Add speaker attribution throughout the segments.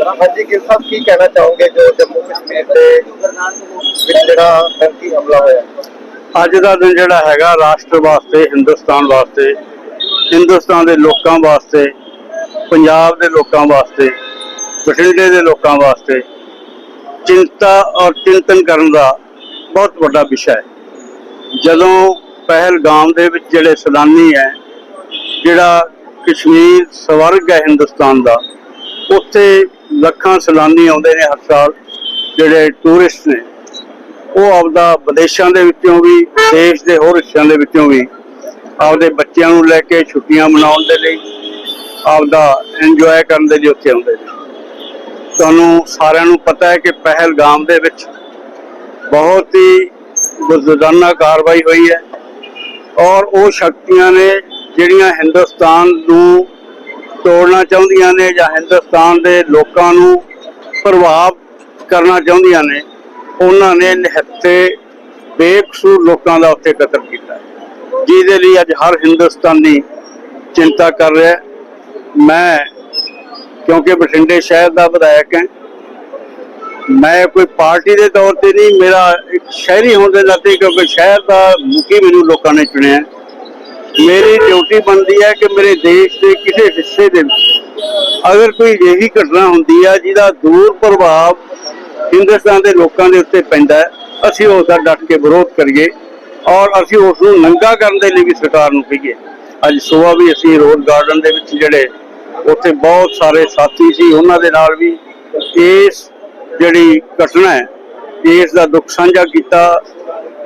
Speaker 1: ਹਾਂਜੀ ਗਿਲ ਸਾਹਿਬ, ਕੀ ਕਹਿਣਾ ਚਾਹੋਗੇ ਜੋ ਜੰਮੂ ਕਸ਼ਮੀਰ ਦੇ ਵਿੱਚ ਜਿਹੜਾ ਟਰਕੀ ਹਮਲਾ ਹੋਇਆ?
Speaker 2: ਅੱਜ ਦਾ ਦਿਨ ਜਿਹੜਾ ਹੈਗਾ ਰਾਸ਼ਟਰ ਵਾਸਤੇ, ਹਿੰਦੁਸਤਾਨ ਵਾਸਤੇ, ਹਿੰਦੁਸਤਾਨ ਦੇ ਲੋਕਾਂ ਵਾਸਤੇ, ਪੰਜਾਬ ਦੇ ਲੋਕਾਂ ਵਾਸਤੇ, ਬਠਿੰਡੇ ਦੇ ਲੋਕਾਂ ਵਾਸਤੇ ਚਿੰਤਾ ਔਰ ਚਿੰਤਨ ਕਰਨ ਦਾ ਬਹੁਤ ਵੱਡਾ ਵਿਸ਼ਾ ਹੈ। ਜਦੋਂ ਪਹਿਲਗਾਮ ਦੇ ਵਿੱਚ ਜਿਹੜੇ ਸੈਲਾਨੀ ਹੈ, ਜਿਹੜਾ ਕਸ਼ਮੀਰ ਸਵਰਗ ਹੈ ਹਿੰਦੁਸਤਾਨ ਦਾ, ਉੱਥੇ ਲੱਖਾਂ ਸੈਲਾਨੀ ਆਉਂਦੇ ਨੇ ਹਰ ਸਾਲ, ਜਿਹੜੇ ਟੂਰਿਸਟ ਨੇ। ਉਹ ਆਪਦਾ ਵਿਦੇਸ਼ਾਂ ਦੇ ਵਿੱਚੋਂ ਵੀ, ਦੇਸ਼ ਦੇ ਹੋਰ ਹਿੱਸਿਆਂ ਦੇ ਵਿੱਚੋਂ ਵੀ ਆਪਦੇ ਬੱਚਿਆਂ ਨੂੰ ਲੈ ਕੇ ਛੁੱਟੀਆਂ ਮਨਾਉਣ ਦੇ ਲਈ ਆਪਦਾ ਇੰਜੋਏ ਕਰਨ ਦੇ ਲਈ ਉੱਥੇ ਆਉਂਦੇ ਨੇ। ਤੁਹਾਨੂੰ ਸਾਰਿਆਂ ਨੂੰ ਪਤਾ ਹੈ ਕਿ ਪਹਿਲਗਾਮ ਦੇ ਵਿੱਚ ਬਹੁਤ ਹੀ ਬਜ਼ੁਰਗਾਨਾ ਕਾਰਵਾਈ ਹੋਈ ਹੈ ਔਰ ਉਹ ਸ਼ਕਤੀਆਂ ਨੇ ਜਿਹੜੀਆਂ ਹਿੰਦੁਸਤਾਨ ਨੂੰ ਤੋੜਨਾ ਚਾਹੁੰਦੀਆਂ ਨੇ ਜਾਂ ਹਿੰਦੁਸਤਾਨ ਦੇ ਲੋਕਾਂ ਨੂੰ ਪ੍ਰਭਾਵ ਕਰਨਾ ਚਾਹੁੰਦੀਆਂ ਨੇ, ਉਹਨਾਂ ਨੇ ਨਿਹੱਥੇ ਬੇਕਸੂਰ ਲੋਕਾਂ ਦਾ ਉੱਥੇ ਕਤਲ ਕੀਤਾ। ਜਿਹਦੇ ਲਈ ਅੱਜ ਹਰ ਹਿੰਦੁਸਤਾਨੀ ਚਿੰਤਾ ਕਰ ਰਿਹਾ ਮੈਂ, ਕਿਉਂਕਿ ਬਠਿੰਡੇ ਸ਼ਹਿਰ ਦਾ ਵਿਧਾਇਕ ਹਾਂ, ਮੈਂ ਕੋਈ ਪਾਰਟੀ ਦੇ ਤੌਰ ਤੇ ਨਹੀਂ, ਮੇਰਾ ਇੱਕ ਸ਼ਹਿਰੀ ਹੋਣ ਦੇ ਨਾਤੇ ਕਿਉਂਕਿ ਸ਼ਹਿਰ ਦਾ ਮੁਖੀ ਮੈਨੂੰ ਲੋਕਾਂ ਨੇ ਚੁਣਿਆ ਮੇਰੀ ਡਿਊਟੀ ਬਣਦੀ ਹੈ ਕਿ ਮੇਰੇ ਦੇਸ਼ ਦੇ ਕਿਸੇ ਹਿੱਸੇ ਦੇ ਵਿੱਚ। ਅਗਰ ਕੋਈ ਅਜਿਹੀ ਘਟਨਾ ਹੁੰਦੀ ਆ, ਜਿਹਦਾ ਦੂਰ ਪ੍ਰਭਾਵ ਹਿੰਦੁਸਤਾਨ ਦੇ ਲੋਕਾਂ ਦੇ ਉੱਤੇ ਪੈਂਦਾ ਹੈ, ਅਸੀਂ ਉਸ ਦਾ ਡਟ ਕੇ ਵਿਰੋਧ ਕਰੀਏ ਔਰ ਅਸੀਂ ਉਸ ਨੂੰ ਨੰਗਾ ਕਰਨ ਦੇ ਲਈ ਵੀ ਸਰਕਾਰ ਨੂੰ ਕਹੀਏ। ਅੱਜ ਸਵੇਰ ਵੀ ਅਸੀਂ ਰੋਜ਼ ਗਾਰਡਨ ਦੇ ਵਿੱਚ ਜਿਹੜੇ ਉੱਥੇ ਬਹੁਤ ਸਾਰੇ ਸਾਥੀ ਸੀ, ਉਹਨਾਂ ਦੇ ਨਾਲ ਵੀ ਇਸ ਜਿਹੜੀ ਘਟਨਾ ਹੈ, ਇਸ ਦਾ ਦੁੱਖ ਸਾਂਝਾ ਕੀਤਾ।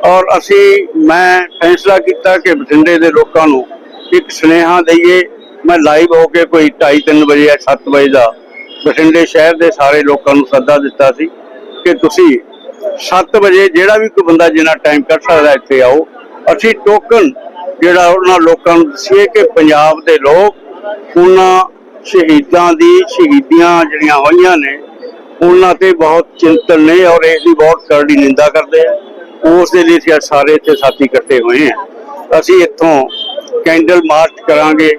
Speaker 2: ਔਰ ਅਸੀਂ, ਮੈਂ ਫੈਸਲਾ ਕੀਤਾ ਕਿ ਬਠਿੰਡੇ ਦੇ ਲੋਕਾਂ ਨੂੰ ਇੱਕ ਸੁਨੇਹਾ ਦਈਏ, ਮੈਂ ਲਾਈਵ ਹੋ ਕੇ ਕੋਈ 2:30 ਵਜੇ ਜਾਂ 7 ਵਜੇ ਦਾ ਬਠਿੰਡੇ ਸ਼ਹਿਰ ਦੇ ਸਾਰੇ ਲੋਕਾਂ ਨੂੰ ਸੱਦਾ ਦਿੱਤਾ ਸੀ ਕਿ ਤੁਸੀਂ 7 ਵਜੇ ਜਿਹੜਾ ਵੀ ਕੋਈ ਬੰਦਾ ਜਿੰਨਾ ਟਾਈਮ ਕੱਢ ਸਕਦਾ ਇੱਥੇ ਆਓ। ਅਸੀਂ ਟੋਕਨ ਜਿਹੜਾ ਉਹਨਾਂ ਲੋਕਾਂ ਨੂੰ ਦੱਸੀਏ ਕਿ ਪੰਜਾਬ ਦੇ ਲੋਕ ਉਹਨਾਂ ਸ਼ਹੀਦਾਂ ਦੀ ਸ਼ਹੀਦੀਆਂ ਜਿਹੜੀਆਂ ਹੋਈਆਂ ਨੇ, ਉਹਨਾਂ ਤੇ ਬਹੁਤ ਚਿੰਤਨ ਨੇ ਔਰ ਇਸ ਦੀ ਬਹੁਤ ਕਰੜੀ ਨਿੰਦਾ ਕਰਦੇ ਆ। ਉਸ ਦੇ ਲਈ ਅਸੀਂ ਅੱਜ ਸਾਰੇ ਇੱਥੇ ਸਾਥੀ ਇਕੱਠੇ ਹੋਏ ਆ ਅਸੀਂ ਇੱਥੋਂ ਕੈਂਡਲ ਮਾਰਚ ਕਰਾਂਗੇ।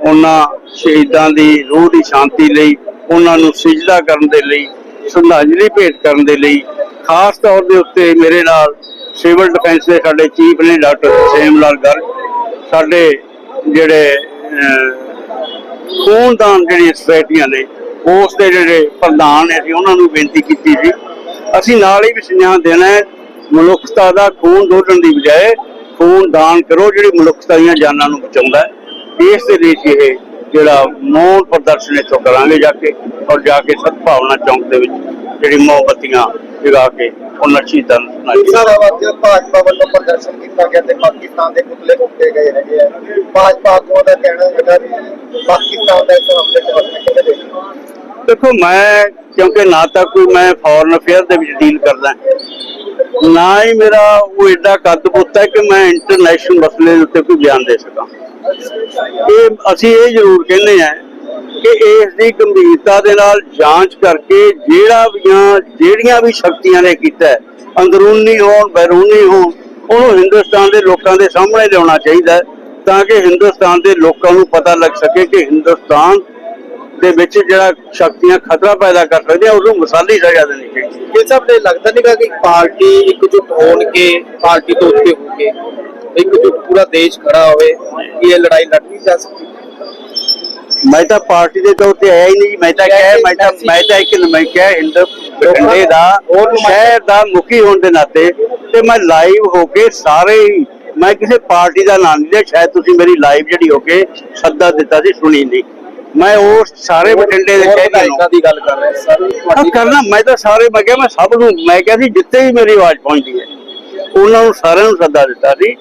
Speaker 2: ਉਹਨਾਂ ਸ਼ਹੀਦਾਂ ਦੀ ਰੂਹ ਦੀ ਸ਼ਾਂਤੀ ਲਈ, ਉਹਨਾਂ ਨੂੰ ਸਿਜਦਾ ਕਰਨ ਦੇ ਲਈ, ਸ਼ਰਧਾਂਜਲੀ ਭੇਟ ਕਰਨ ਦੇ ਲਈ, ਖਾਸ ਤੌਰ ਦੇ ਉੱਤੇ ਮੇਰੇ ਨਾਲ ਸਿਵਲ ਡਿਫੈਂਸ ਦੇ ਸਾਡੇ ਚੀਫ ਨੇ ਡਾਕਟਰ ਸੇਮ ਲਾਲ ਗਰਗ। ਸਾਡੇ ਜਿਹੜੇ ਖੂਨਦਾਨ ਜਿਹੜੀਆਂ ਸੁਸਾਇਟੀਆਂ ਨੇ, ਉਸ ਦੇ ਜਿਹੜੇ ਪ੍ਰਧਾਨ ਨੇ, ਅਸੀਂ ਉਹਨਾਂ ਨੂੰ ਬੇਨਤੀ ਕੀਤੀ ਸੀ। ਅਸੀਂ ਨਾਲ ਹੀ ਵੀ ਸੁਨੇਹਾ ਦੇਣਾ ਹੈ ਮਨੁੱਖਤਾ ਦਾ ਖੂਨ ਡੋਲਣ ਦੀ ਬਜਾਏ ਖੂਨ ਦਾਨ ਕਰੋ, ਜਿਹੜੀ ਮਨੁੱਖਤਾ ਦੀਆਂ ਜਾਨਾਂ ਨੂੰ ਬਚਾਉਂਦਾ ਹੈ। ਇਸ ਦੇ ਲਈ ਇਹ ਜਿਹੜਾ ਮੌਨ ਪ੍ਰਦਰਸ਼ਨ ਇੱਥੋਂ ਕਰਾਂਗੇ ਜਾ ਕੇ ਔਰ ਜਾ ਕੇ ਸਦਭਾਵਨਾ ਚੌਂਕ ਦੇ ਵਿੱਚ ਜਿਹੜੀ ਮੋਮਬੱਤੀਆਂ ਜਗਾ ਕੇ ਉਹਨਾਂ ਸ਼ਹੀਦਾਂ ਨੂੰ ਸੁਣਾਈ
Speaker 1: ਸਾਹਿਬ ਅੱਜ ਭਾਜਪਾ ਵੱਲੋਂ ਪ੍ਰਦਰਸ਼ਨ ਕੀਤਾ ਗਿਆ ਤੇ ਪਾਕਿਸਤਾਨ ਦੇ ਪੁਤਲੇ ਫੂਕੇ ਗਏ ਹੈਗੇ ਆ। ਭਾਜਪਾ ਆਗੂਆਂ ਦਾ ਕਹਿਣਾ ਹੈਗਾ ਵੀ ਪਾਕਿਸਤਾਨ ਦਾ ਇਸ ਹਮਲੇ ਤੇ ਵਰਤਣ ਕਿਵੇਂ
Speaker 2: ਦੇਖੋ ਮੈਂ, ਕਿਉਂਕਿ ਨਾ ਤਾਂ ਕੋਈ ਮੈਂ ਫੋਰਨ ਅਫੇਅਰ ਦੇ ਵਿੱਚ ਡੀਲ ਕਰਦਾ। ਨਾ ਹੀ ਮੇਰਾ ਉਹ ਏਡਾ ਕੱਦ ਪੁੱਤ ਹੈ ਕਿ ਮੈਂ ਇੰਟਰਨੈਸ਼ਨਲ ਮਸਲੇ ਦੇ ਉੱਤੇ ਕੋਈ ਬਿਆਨ ਦੇ ਸਕਾਂ। ਇਹ ਅਸੀਂ ਇਹ ਜ਼ਰੂਰ ਕਹਿੰਦੇ ਆ ਕਿ ਇਸ ਦੀ ਗੰਭੀਰਤਾ ਦੇ ਨਾਲ ਜਾਂਚ ਕਰਕੇ ਜਿਹੜਾ ਵੀਆਂ, ਜਿਹੜੀਆਂ ਵੀ ਸ਼ਕਤੀਆਂ ਨੇ ਕੀਤਾ ਅੰਦਰੂਨੀ ਹੋਣ, ਬੈਰੂਨੀ ਹੋਣ, ਉਹਨੂੰ ਹਿੰਦੁਸਤਾਨ ਦੇ ਲੋਕਾਂ ਦੇ ਸਾਹਮਣੇ ਲਿਆਉਣਾ ਚਾਹੀਦਾ ਤਾਂ ਕਿ ਹਿੰਦੁਸਤਾਨ ਦੇ ਲੋਕਾਂ ਨੂੰ ਪਤਾ ਲੱਗ ਸਕੇ ਕਿ ਹਿੰਦੁਸਤਾਨ ਦੇ ਵਿੱਚ ਜਿਹੜਾ ਸ਼ਕਤੀਆਂ ਖਤਰਾ ਪੈਦਾ ਕਰ ਸਕਦੀਆਂ ਉਹਨੂੰ ਮਿਸਾਲੀ ਸਜ਼ਾ ਦੇਣੀ ਚਾਹੀਦੀ ਹੈ।
Speaker 1: ਇਹ ਸਭ ਨੇ ਲੱਗਦਾ ਨਹੀਂਗਾ ਕਿ ਪਾਰਟੀ ਇਕਜੁੱਟ ਹੋਣ ਕੇ ਪਾਰਟੀ ਤੋਂ ਉੱਤੇ ਹੋ ਕੇ ਇਕਜੁੱਟ ਪੂਰਾ ਦੇਸ਼ ਖੜਾ ਹੋਵੇ ਕਿ ਇਹ ਲੜਾਈ ਲੜਨੀ ਜਾ ਸਕਦੀ।
Speaker 2: ਮੈਂ ਤਾਂ ਪਾਰਟੀ ਦੇ ਤੌਰ ਤੇ ਆਇਆ ਹੀ ਨਹੀਂ ਮੈਂ ਤਾਂ ਕਿਹਾ ਮੈਂ ਤਾਂ ਮੈਂ ਤਾਂ ਇੱਕ ਨੁਮਾਇੰਦਾ ਹਿੰਦ ਬਠਿੰਡੇ ਦਾ ਔਰ ਸ਼ਹਿਰ ਦਾ ਮੁਖੀ ਹੋਣ ਦੇ ਨਾਤੇ ਤੇ ਮੈਂ ਲਾਈਵ ਹੋ ਕੇ ਸਾਰੇ ਹੀ ਮੈਂ ਕਿਸੇ ਪਾਰਟੀ ਦਾ ਨਾਮ ਨਹੀਂ ਲਿਆ ਸ਼ਾਇਦ ਤੁਸੀਂ ਮੇਰੀ ਲਾਈਵ ਜਿਹੜੀ ਹੋ ਕੇ ਸੱਦਾ ਦਿੱਤਾ ਸੀ ਸੁਣੀ ਨਹੀਂ। ਮੈਂ ਉਸ ਸਾਰੇ ਬਠਿੰਡੇ ਦੇ ਨੂੰ
Speaker 1: ਵਿਧਾਇਕਾਂ ਦੀ ਗੱਲ ਕਰ ਰਹੇ ਸਰ
Speaker 2: ਹਾਂ ਕਰਨਾ ਮੈਂ ਤਾਂ ਸਾਰੇ ਮੈਂ ਕਿਹਾ ਮੈਂ ਸਭ ਨੂੰ ਮੈਂ ਕਿਹਾ ਸੀ ਜਿੱਥੇ ਵੀ ਮੇਰੀ ਆਵਾਜ਼ ਪਹੁੰਚਦੀ ਹੈ ਉਹਨਾਂ ਨੂੰ ਸਾਰਿਆਂ ਨੂੰ ਸੱਦਾ ਦਿੱਤਾ ਸੀ।